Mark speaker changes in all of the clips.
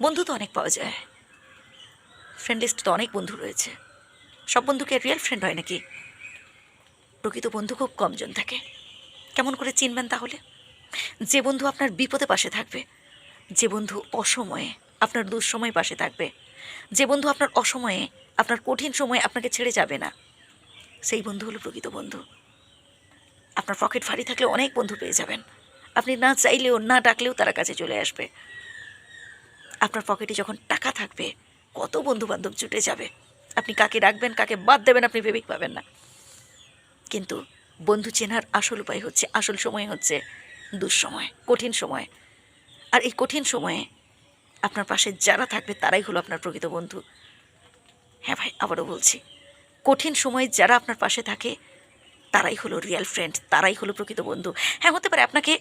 Speaker 1: বন্ধু তো অনেক পাওয়া যায়। ফ্রেন্ড লিস্ট তো অনেক বন্ধু রয়েছে। সব বন্ধুকে রিয়েল ফ্রেন্ড হয় নাকি? প্রকৃত বন্ধু খুব কমজন থাকে। কেমন করে চিনবেন তাহলে? যে বন্ধু আপনার বিপদে পাশে থাকবে, যে বন্ধু অসময়ে আপনার দুঃসময় পাশে থাকবে, যে বন্ধু আপনার অসময়ে আপনার কঠিন সময়ে আপনাকে ছেড়ে যাবে না, সেই বন্ধু হলো প্রকৃত বন্ধু। আপনার পকেট ভারী থাকলে অনেক বন্ধু পেয়ে যাবেন। আপনি না চাইলেও, না ডাকলেও তারা কাছে চলে আসবে। আপনার পকেটে যখন টাকা থাকবে, কত বন্ধু বান্ধব জুটে যাবে। আপনি কাকে রাখবেন, কাকে বাদ দেবেন, আপনি ভেবেই পাবেন না। কিন্তু বন্ধু চেনার আসল উপায় হচ্ছে, আসল সময় হচ্ছে দুঃসময়, কঠিন সময়। আর এই কঠিন সময়ে আপনার পাশে যারা থাকবে, তারাই হলো আপনার প্রকৃত বন্ধু। হ্যাঁ ভাই, আবারও বলছি, কঠিন সময়ে যারা আপনার পাশে থাকে, তারাই হলো রিয়েল ফ্রেন্ড তারাই হলো প্রকৃত বন্ধু। হ্যাঁ হতে পারে আপনাকে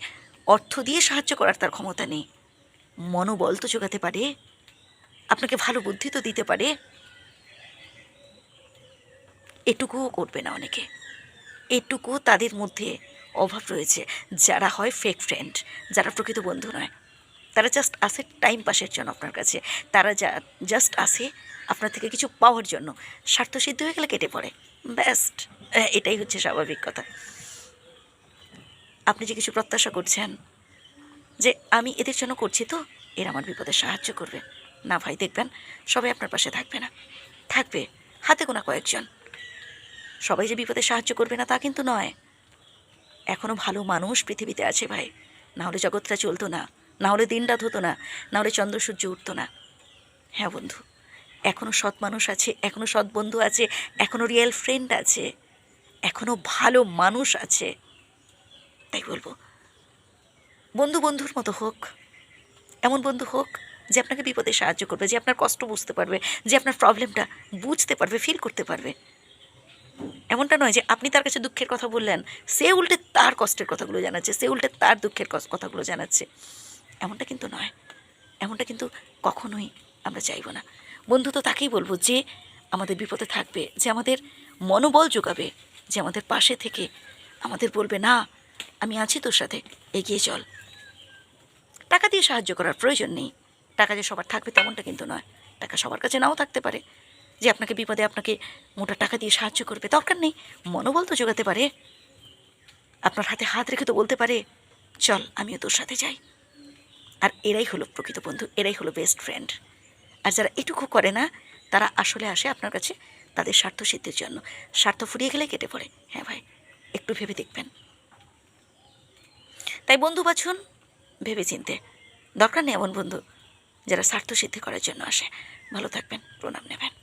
Speaker 1: অর্থ দিয়ে সাহায্য করার তার ক্ষমতা নেই মনোবল তো জোগাতে পারে। আপনাকে ভালো বুদ্ধি তো দিতে পারে। এটুকুও করবে না অনেকে। এটুকু তাদের মধ্যে অভাব রয়েছে। যারা হয় ফেক ফ্রেন্ড যারা প্রকৃত বন্ধু নয়। তারা জাস্ট আসে টাইম পাসের জন্য আপনার কাছে। তারা যা জাস্ট আসে আপনার থেকে কিছু পাওয়ার জন্য। স্বার্থ সিদ্ধ হয়ে গেলে কেটে পড়ে। ব্যাস্ট এটাই হচ্ছে স্বাভাবিক কথা। আপনি যে কিছু প্রত্যাশা করছেন যে আমি এদের জন্য করছি তো, এর আমার বিপদে সাহায্য করবে। না ভাই, দেখবেন, সবাই আপনার পাশে থাকবে না। থাকবে, হাতে গোনা কয়েকজন। সবাই যে বিপদে সাহায্য করবে না তা কিন্তু নয়। এখনও ভালো মানুষ পৃথিবীতে আছে ভাই। না হলে জগৎটা চলতো না না হলে দিন রাত হতো না না হলে চন্দ্র সূর্য উঠতো না। হ্যাঁ বন্ধু এখনও সৎ মানুষ আছে এখনও সৎ বন্ধু আছে এখনও রিয়েল ফ্রেন্ড আছে এখনও ভালো মানুষ আছে। তাই বলব বন্ধু বন্ধুর মতো হোক, এমন বন্ধু হোক যে আপনাকে বিপদে সাহায্য করবে, যে আপনার কষ্ট বুঝতে পারবে, যে আপনার প্রবলেমটা বুঝতে পারবে, ফিল করতে পারবে। এমনটা নয় যে আপনি তার কাছে দুঃখের কথা বললেন, সে উল্টে তার কষ্টের কথাগুলো জানাচ্ছে, সে উল্টে তার দুঃখের কথাগুলো জানাচ্ছে। এমনটা কিন্তু নয়। এমনটা কিন্তু কখনোই আমরা চাইব না। বন্ধু তো তাকেই বলব যে আমাদের বিপদে থাকবে, যে আমাদের মনোবল যোগাবে, যে আমাদের পাশে থেকে আমাদের বলবে, না, আমি আছি তোর সাথে, এগিয়ে চল। টাকা দিয়ে সাহায্য করার প্রয়োজন নেই। টাকা যে সবার থাকবে তেমনটা কিন্তু নয়। টাকা সবার কাছে নাও থাকতে পারে। যে আপনাকে বিপদে আপনাকে মোটা টাকা দিয়ে সাহায্য করবে, দরকার নেই। মনোবল তো জোগাতে পারে। আপনার হাতে হাত রেখে তো বলতে পারে, চল, আমিও তোর সাথে যাই। আর এরাই হলো প্রকৃত বন্ধু, এরাই হলো বেস্ট ফ্রেন্ড আর যারা এটুকু করে না, তারা আসলে আসে আপনার কাছে তাদের স্বার্থ সিদ্ধির জন্য। স্বার্থ ফুরিয়ে গেলে কেটে পড়ে। হ্যাঁ ভাই, একটু ভেবে দেখবেন। তাই বন্ধু বাছুন ভেবে চিনতে দরকার নেই এমন বন্ধু যারা স্বার্থ সিদ্ধি করার জন্য আসে। ভালো থাকবেন, প্রণাম নেবেন।